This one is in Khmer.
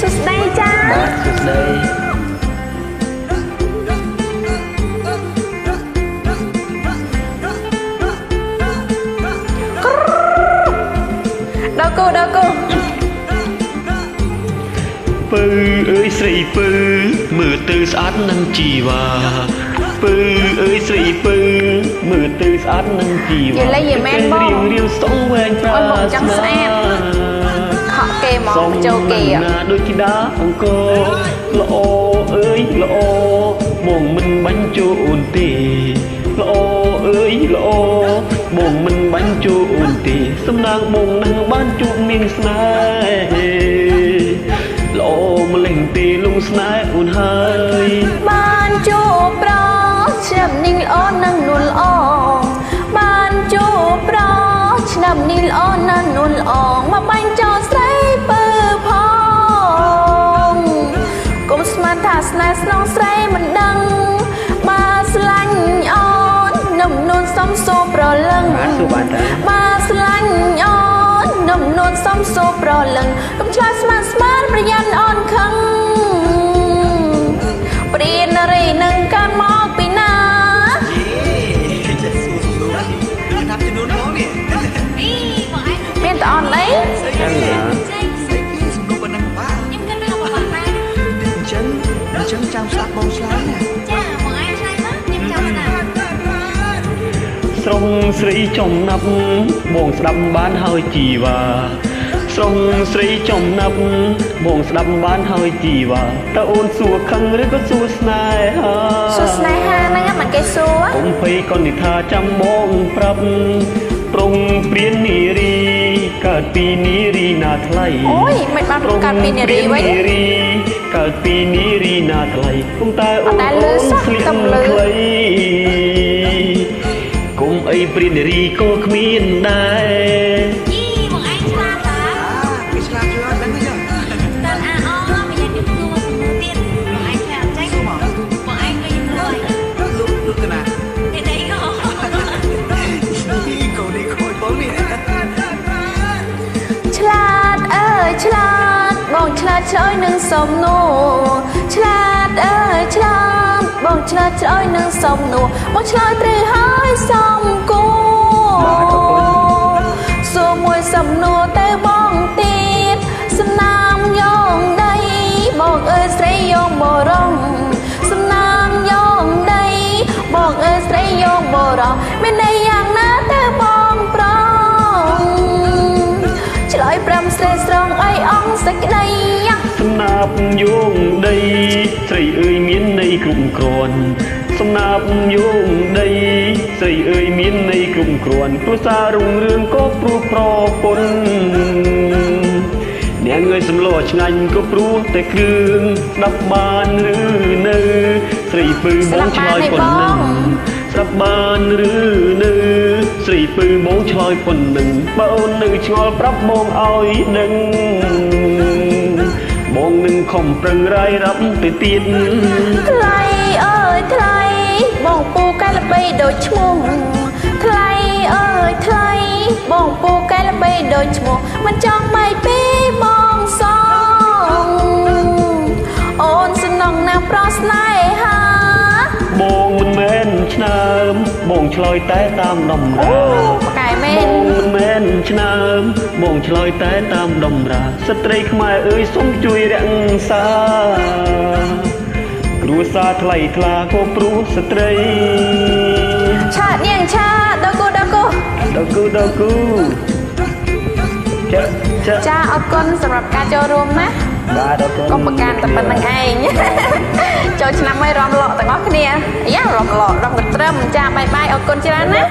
សួស្តីចាបាទសួស្តីដល់គូដល់គូពៅអើយស្រីពៅមើលទៅស្អាតនឹងជីវ៉ាពៅអើយស្រីពៅមើលទៅស្អាតនឹងជីវ៉ារៀងរៀងស្ទងវែងប្រាស្មាខក គេមកបញ្ចូលគេសមណាដូចធីតាអង្គរល្អអើយល្អបងមិនបាញ់ជូនទេល្អអើយល្អបងមិនបាញ់ជូនទេសំណាងបងនឹងបានជួបមានស្នេហ៍ល្អម្លេះទេលងស្នេហ៍អូនហើយ នឹងកុំឆ្លាតស្មានស្មានប្រយ័ត្នអូនខឹងព្រានរីនឹងកាន់មកពីណាមានតអនអីចឹងចាំស្ដាប់បងឆ្លើយណាចាបងឯងឆ្លើយមកខ្ញុំចាំស្ដាប់ស្រងស្រីចំណាប់បងស្ដាប់បានហើយជីវ៉ា ស្រុងស្រីចំណាប់បងស្ដាប់បានហើយជីវ៉ាតើអូនសួរខឹងឬក៏សួរស្នេហាសួស្នេហាហ្នឹងមិនគេសួរកុំភ័យកនិថាចាំបងប្រាប់ប្រុងព្រាននារីកើតពីនារីណាថ្លៃអូយមិនបានប្រកាសពីនារីវិញនារីកើតពីនារីណាថ្លៃគុំតែអូនអត់ដែលលឺសោះស្លៀកតែលឺខ្លីគុំអីព្រាននារីក៏គ្មានដែរ ឆ្លាតឆ្លើយនឹងសំណួរឆ្លាតអើយឆ្លាតបងឆ្លាតឆ្លើយនឹងសំណួរបងឆ្លើយត្រូវហើយសំគួរសួរមួយសំណួរទៅបងទៀតសំណាមយ៉ងដីបងអើយស្រីយ៉ងបរំសំណាមយ៉ងដីបងអើយស្រីយ៉ងបរំមានន័យយ៉ាងណា គ្រប់គ្រាន់សំណាប់យោងដីស្រីអើយមានន័យគ្រប់គ្រាន់ព្រោះសាររុងរឿងក៏ព្រោះប្រពន្ធអ្នកងើយសំឡឆ្ងាញ់ក៏ព្រោះតែគ្រឿងស្ដាប់បានឬនៅស្រីពៅបងឆ្លើយប៉ុណ្ណឹងស្ដាប់បានឬនៅស្រីពៅបងឆ្លើយប៉ុណ្ណឹងបើអូននៅឆ្ងល់ប្រាប់បងឲ្យដឹងបងនឹងខំប្រឹងរាយរាប់ទៅទៀតថ្លៃអើយថ្លៃបងពូកែ ល្បីដូចឈ្មោះថ្លៃអើយថ្លៃបងពូកែល្បីដូចឈ្មោះមិនចង់បែកពីបងសងអូនសំណងណាប្រស្នេហាបងមិនមែនឆ្នើមបងឆ្លើយតែតាមដំណើអូរប្រកែមែបនងមិនមែនឆ្នើមបងឆ្លើយតែតាមដំរាស្ត្រីខ្មែរអើយសូមជួយរក្សាគ្រួ សារថ្លៃថ្លាក៏ព្រោះស្ត្រីឆាតនាងឆាតដល់គូដល់គូដល់គូដល់គូចាចាចាអរគុណសម្រាប់ការចូលរួមណាបាទដល់គូកុំប្រកាន់តែប៉ុណ្្នឹងឯងចូលឆ្នាំហើយរំលក់ទាំងអស់គ្នាអាយ៉ារំលក់រំត្រឹមចាបាយបាយអរគុណច្រើនណា